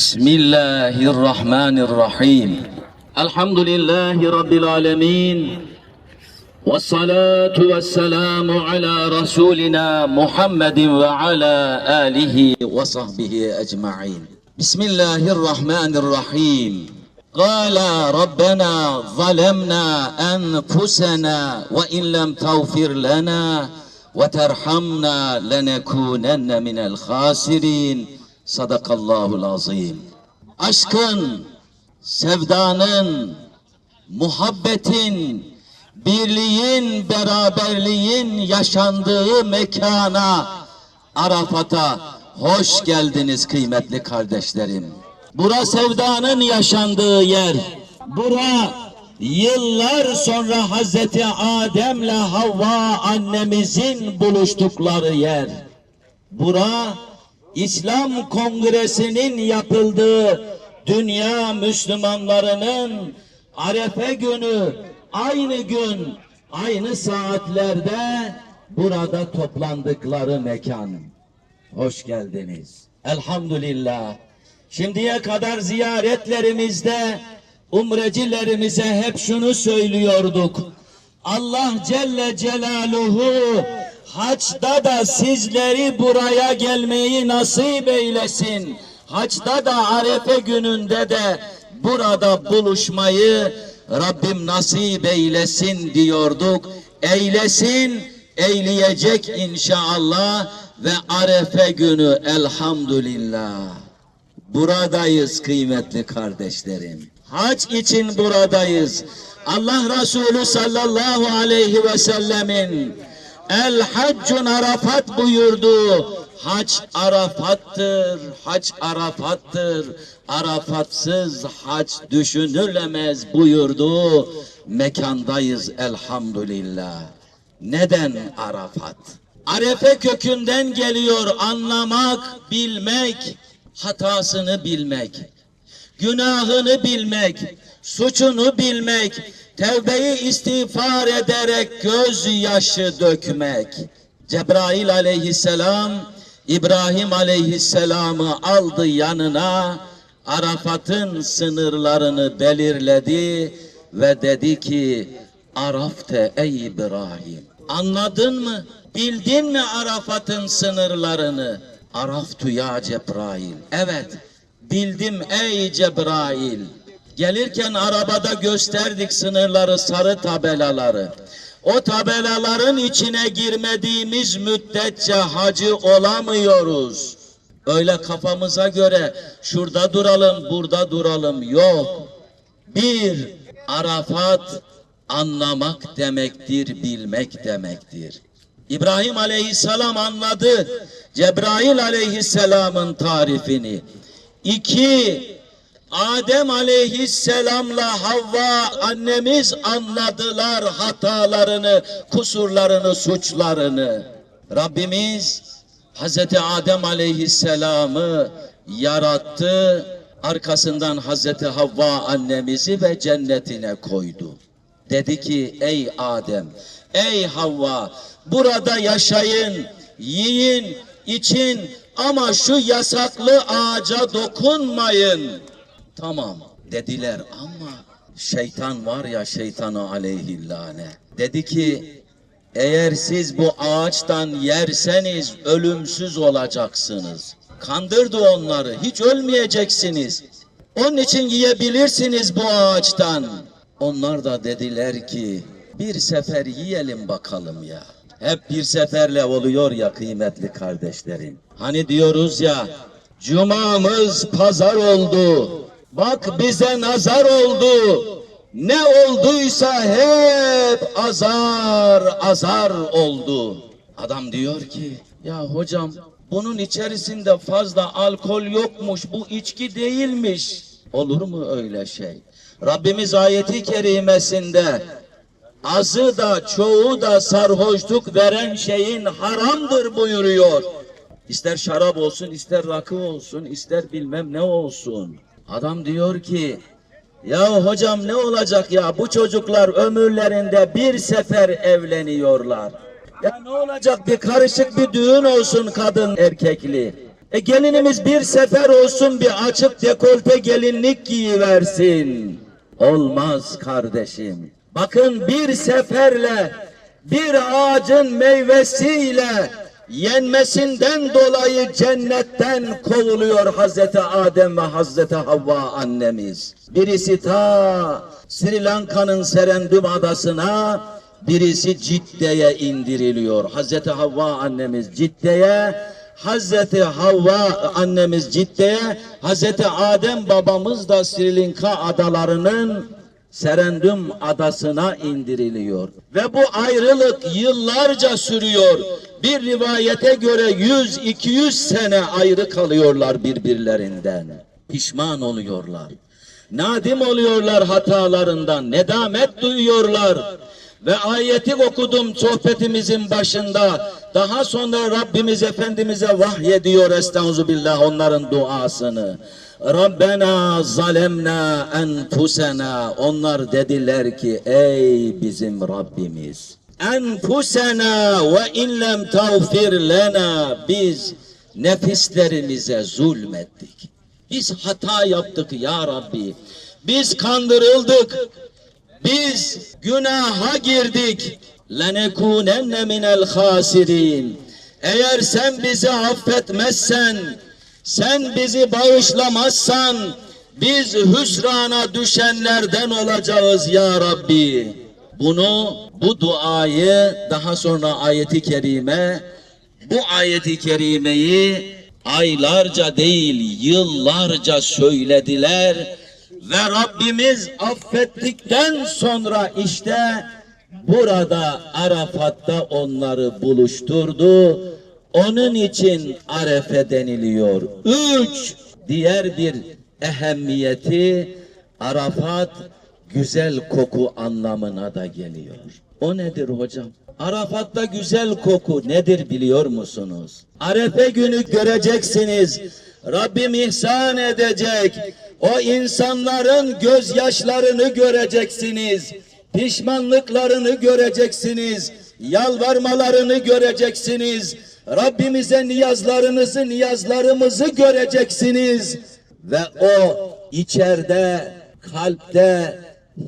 بسم الله الرحمن الرحيم. الحمد لله رب العالمين. والصلاة والسلام على رسولنا محمد وعلى آله وصحبه أجمعين. بسم الله الرحمن الرحيم. قال ربنا ظلمنا أنفسنا وإن لم تغفر لنا وترحمنا لنكونن من الخاسرين. Sadakallahul azim. Aşkın, sevdanın, muhabbetin, birliğin, beraberliğin yaşandığı mekana, Arafat'a hoş geldiniz kıymetli kardeşlerim. Bura sevdanın yaşandığı yer. Bura yıllar sonra Hazreti Adem'le Havva annemizin buluştukları yer. Bura İslam Kongresi'nin yapıldığı dünya Müslümanlarının Arefe günü aynı gün aynı saatlerde burada toplandıkları mekan. Hoş geldiniz. Elhamdülillah. Şimdiye kadar ziyaretlerimizde umrecilerimize hep şunu söylüyorduk. Allah Celle Celaluhu Haçta da sizleri buraya gelmeyi nasip eylesin. Haçta da Arefe gününde de burada buluşmayı Rabbim nasip eylesin diyorduk. Eylesin, eyleyecek inşallah ve Arefe günü elhamdülillah. Buradayız kıymetli kardeşlerim. Hac için buradayız. Allah Resulü sallallahu aleyhi ve sellemin El haccun arafat buyurdu. Hac arafattır, hac arafattır. Arafatsız hac düşünülemez buyurdu. Mekandayız elhamdülillah. Neden Arafat? Arefe kökünden geliyor anlamak, bilmek, hatasını bilmek, günahını bilmek, suçunu bilmek, tevbeyi istiğfar ederek gözyaşı dökmek. Cebrail aleyhisselam İbrahim aleyhisselamı aldı yanına Arafat'ın sınırlarını belirledi ve dedi ki Arafte ey İbrahim anladın mı? Bildin mi Arafat'ın sınırlarını? Araftu ya Cebrail. Evet bildim ey Cebrail Gelirken arabada gösterdik sınırları, sarı tabelaları. O tabelaların içine girmediğimiz müddetçe hacı olamıyoruz. Öyle kafamıza göre şurada duralım, burada duralım yok. Bir, Arafat anlamak demektir, bilmek demektir. İbrahim aleyhisselam anladı Cebrail aleyhisselamın tarifini. İki, Adem aleyhisselamla Havva annemiz anladılar hatalarını, kusurlarını, suçlarını. Rabbimiz Hazreti Adem aleyhisselamı yarattı. Arkasından Hazreti Havva annemizi ve cennetine koydu. Dedi ki ey Adem, ey Havva burada yaşayın, yiyin, için ama şu yasaklı ağaca dokunmayın. Tamam dediler ama şeytan var ya şeytanı aleyhillâne. Dedi ki eğer siz bu ağaçtan yerseniz ölümsüz olacaksınız. Kandırdı onları hiç ölmeyeceksiniz. Onun için yiyebilirsiniz bu ağaçtan. Onlar da dediler ki bir sefer yiyelim bakalım ya. Hep bir seferle oluyor ya kıymetli kardeşlerim. Hani diyoruz ya Cumamız pazar oldu. Bak bize nazar oldu. Ne olduysa hep azar azar oldu. Adam diyor ki ya hocam bunun içerisinde fazla alkol yokmuş bu içki değilmiş. Olur mu öyle şey? Rabbimiz ayeti kerimesinde azı da çoğu da sarhoşluk veren şeyin haramdır buyuruyor. İster şarap olsun, ister rakı olsun, ister bilmem ne olsun. Adam diyor ki, ya hocam ne olacak ya bu çocuklar ömürlerinde bir sefer evleniyorlar. Ya ne olacak bir karışık bir düğün olsun kadın erkekli. E gelinimiz bir sefer olsun bir açık dekolte gelinlik giyiversin. Olmaz kardeşim. Bakın bir seferle bir ağacın meyvesiyle yenmesinden dolayı cennetten kovuluyor Hazreti Adem ve Hazreti Havva annemiz. Birisi ta Sri Lanka'nın Serendip adasına, birisi Cidde'ye indiriliyor. Hazreti Havva annemiz Cidde'ye, Hazreti Havva annemiz Cidde'ye, Hazreti Adem babamız da Sri Lanka adalarının Serendum adasına indiriliyor. Ve bu ayrılık yıllarca sürüyor. Bir rivayete göre 100-200 sene ayrı kalıyorlar birbirlerinden. Pişman oluyorlar. Nadim oluyorlar hatalarından. Nedamet duyuyorlar. Ve ayeti okudum sohbetimizin başında. Daha sonra Rabbimiz Efendimiz'e vahyediyor estağfirullah onların duasını. Rabbena zalemna enfusena. Onlar dediler ki ey bizim Rabbimiz. Enfusena ve inlem tağfir lena. Biz nefislerimize zulmettik. Biz hata yaptık ya Rabbi. Biz kandırıldık. Biz günaha girdik. Lenekunenne minel hasirin. Eğer sen bizi affetmezsen, sen bizi bağışlamazsan, biz hüsrana düşenlerden olacağız ya Rabbi. Bunu, bu duayı daha sonra ayeti kerime, bu ayeti kerimeyi aylarca değil yıllarca söylediler ve Rabbimiz affettikten sonra işte burada Arafat'ta onları buluşturdu. Onun için Arefe deniliyor. Üç, diğer bir ehemmiyeti Arafat güzel koku anlamına da geliyor. O nedir hocam? Arafat'ta güzel koku nedir biliyor musunuz? Arefe günü göreceksiniz. Rabbim ihsan edecek. O insanların gözyaşlarını göreceksiniz. Pişmanlıklarını göreceksiniz. Yalvarmalarını göreceksiniz. Rabbimize niyazlarınızı, niyazlarımızı göreceksiniz. Ve o içeride, kalpte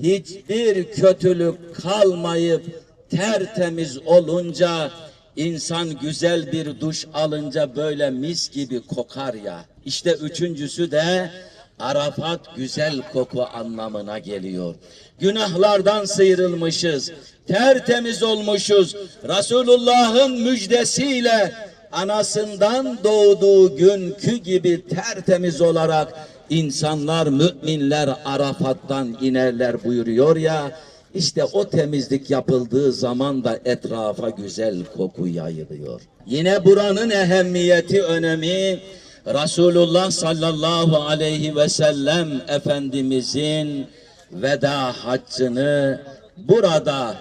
hiçbir kötülük kalmayıp tertemiz olunca insan güzel bir duş alınca böyle mis gibi kokar ya. İşte üçüncüsü de Arafat güzel koku anlamına geliyor. Günahlardan sıyrılmışız. Tertemiz olmuşuz. Resulullah'ın müjdesiyle anasından doğduğu günkü gibi tertemiz olarak insanlar, müminler Arafat'tan inerler buyuruyor ya. İşte o temizlik yapıldığı zaman da etrafa güzel koku yayılıyor. Yine buranın ehemmiyeti, önemi Resulullah sallallahu aleyhi ve sellem Efendimizin veda haccını burada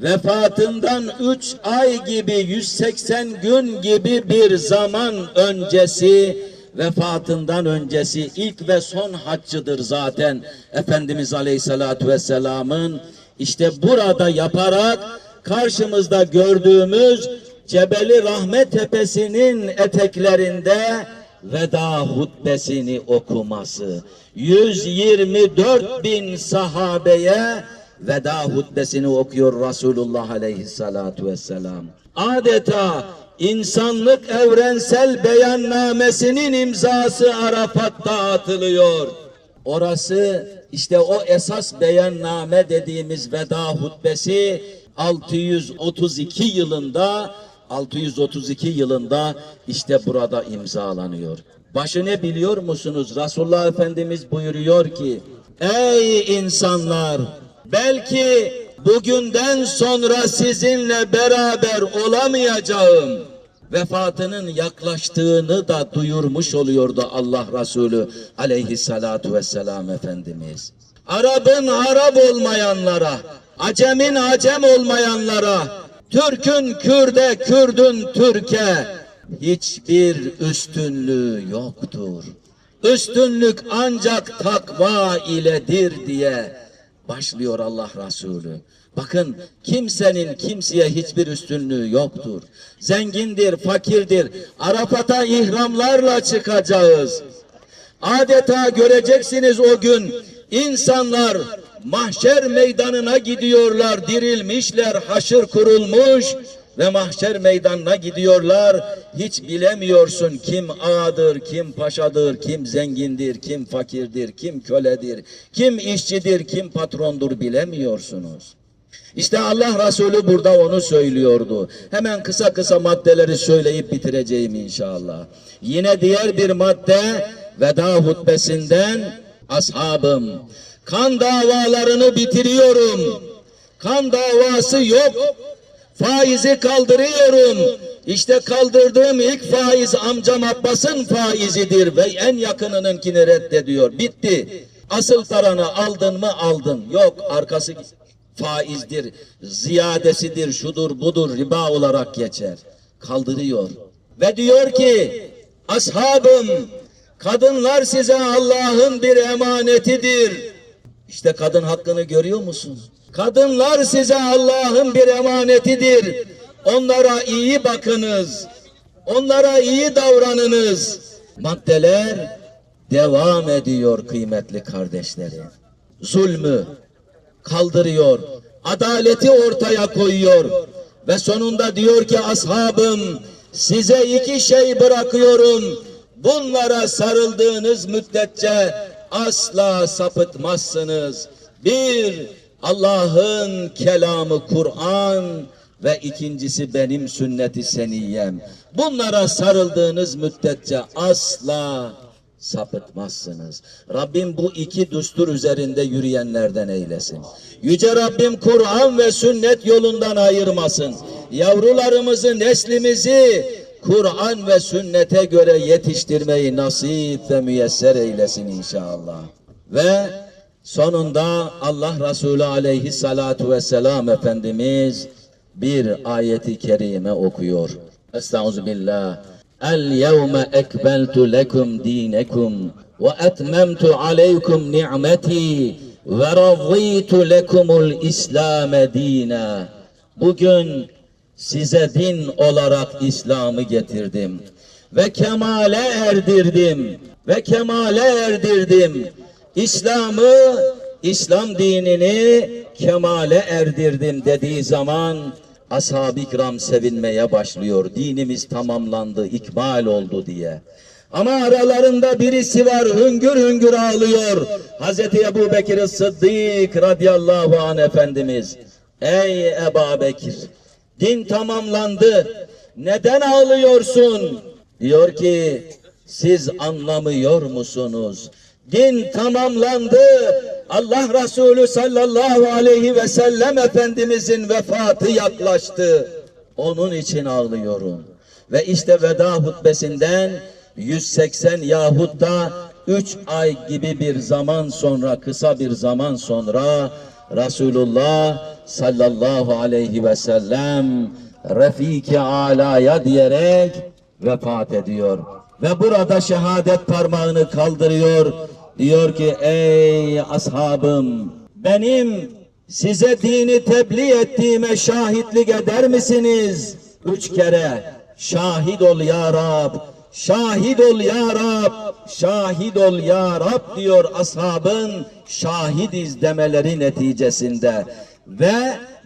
vefatından üç ay gibi 180 gün gibi bir zaman öncesi vefatından öncesi ilk ve son haccıdır zaten Efendimiz Aleyhisselatü Vesselam'ın işte burada yaparak karşımızda gördüğümüz Cebeli Rahmet Tepesi'nin eteklerinde veda hutbesini okuması. 124 bin sahabeye veda hutbesini okuyor Resulullah Aleyhisselatü Vesselam. Adeta insanlık evrensel beyannamesinin imzası Arafat'ta atılıyor. Orası işte o esas beyanname dediğimiz veda hutbesi 632 yılında 632 yılında işte burada imzalanıyor. Başı ne biliyor musunuz? Resulullah Efendimiz buyuruyor ki Ey insanlar belki bugünden sonra sizinle beraber olamayacağım vefatının yaklaştığını da duyurmuş oluyordu Allah Resulü aleyhissalatu vesselam Efendimiz. Arap'ın Arap olmayanlara, Acem'in Acem olmayanlara, Türk'ün Kürde, Kürd'ün Türk'e hiçbir üstünlüğü yoktur. Üstünlük ancak takva iledir diye başlıyor Allah Resulü. Bakın kimsenin kimseye hiçbir üstünlüğü yoktur. Zengindir, fakirdir. Arafat'a ihramlarla çıkacağız. Adeta göreceksiniz o gün insanlar mahşer meydanına gidiyorlar, dirilmişler, haşır kurulmuş ve mahşer meydanına gidiyorlar. Hiç bilemiyorsun kim ağadır, kim paşadır, kim zengindir, kim fakirdir, kim köledir, kim işçidir, kim patrondur bilemiyorsunuz. İşte Allah Resulü burada onu söylüyordu. Hemen kısa kısa maddeleri söyleyip bitireceğim inşallah. Yine diğer bir madde veda hutbesinden ashabım. Kan davalarını bitiriyorum. Kan davası yok. Faizi kaldırıyorum. İşte kaldırdığım ilk faiz amcam Abbas'ın faizidir ve en yakınınınkini reddediyor. Bitti. Asıl paranı aldın mı aldın. Yok arkası faizdir, ziyadesidir, şudur budur riba olarak geçer. Kaldırıyor. Ve diyor ki ashabım kadınlar size Allah'ın bir emanetidir. İşte kadın hakkını görüyor musun? Kadınlar size Allah'ın bir emanetidir. Onlara iyi bakınız. Onlara iyi davranınız. Maddeler devam ediyor kıymetli kardeşlerim. Zulmü, kaldırıyor. Adaleti ortaya koyuyor. Ve sonunda diyor ki ashabım size iki şey bırakıyorum. Bunlara sarıldığınız müddetçe asla sapıtmazsınız. Bir, Allah'ın kelamı Kur'an ve ikincisi benim sünneti seniyem. Bunlara sarıldığınız müddetçe asla sapıtmazsınız. Rabbim bu iki düstur üzerinde yürüyenlerden eylesin. Yüce Rabbim Kur'an ve sünnet yolundan ayırmasın. Yavrularımızı, neslimizi Kur'an ve sünnete göre yetiştirmeyi nasip ve müyesser eylesin inşallah. Ve sonunda Allah Resulü aleyhissalatu vesselam Efendimiz bir ayeti kerime okuyor. Estağfirullah. El yevme ekmeltu lekum dinekum ve etmemtu aleykum ni'meti ve razıytu lekumul İslam dina. Bugün size din olarak İslam'ı getirdim ve kemale erdirdim ve kemale erdirdim. İslam'ı, İslam dinini kemale erdirdim dediği zaman ashab-ı kiram sevinmeye başlıyor. Dinimiz tamamlandı, ikmal oldu diye. Ama aralarında birisi var hüngür hüngür ağlıyor. Hazreti Ebu Bekir Sıddık radıyallahu anh Efendimiz. Ey Ebu Bekir din tamamlandı. Neden ağlıyorsun? Diyor ki siz anlamıyor musunuz? Din tamamlandı. Allah Resulü sallallahu aleyhi ve sellem Efendimizin vefatı yaklaştı. Onun için ağlıyorum. Ve işte veda hutbesinden 180 yahut da 3 ay gibi bir zaman sonra, kısa bir zaman sonra Resulullah sallallahu aleyhi ve sellem Refiki alaya diyerek vefat ediyor. Ve burada şehadet parmağını kaldırıyor. Diyor ki ey ashabım benim size dini tebliğ ettiğime şahitlik eder misiniz? Üç kere şahit ol ya Rab, şahit ol ya Rab, şahit ol ya Rab diyor ashabın şahidiz demeleri neticesinde ve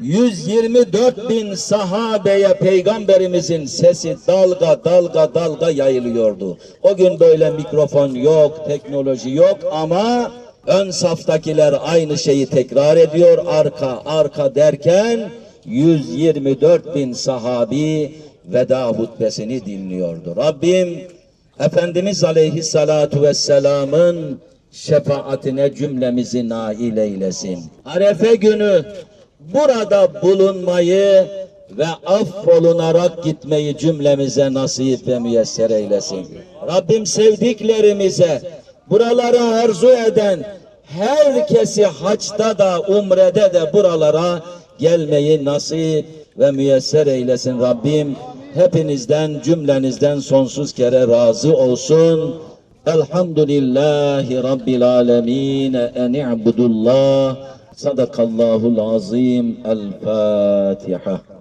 124 bin sahabeye peygamberimizin sesi dalga dalga dalga yayılıyordu. O gün böyle mikrofon yok, teknoloji yok ama ön saftakiler aynı şeyi tekrar ediyor arka arka derken 124 bin sahabi veda hutbesini dinliyordu. Rabbim Efendimiz Aleyhissalatu Vesselam'ın şefaatine cümlemizi nail eylesin. Arefe günü burada bulunmayı ve affolunarak gitmeyi cümlemize nasip ve müyesser eylesin. Rabbim sevdiklerimize buraları arzu eden herkesi haçta da umrede de buralara gelmeyi nasip ve müyesser eylesin Rabbim. Hepinizden cümlenizden sonsuz kere razı olsun. Elhamdülillahi Rabbil alemin. En i'budullah Sadakallahul azim. El Fatiha.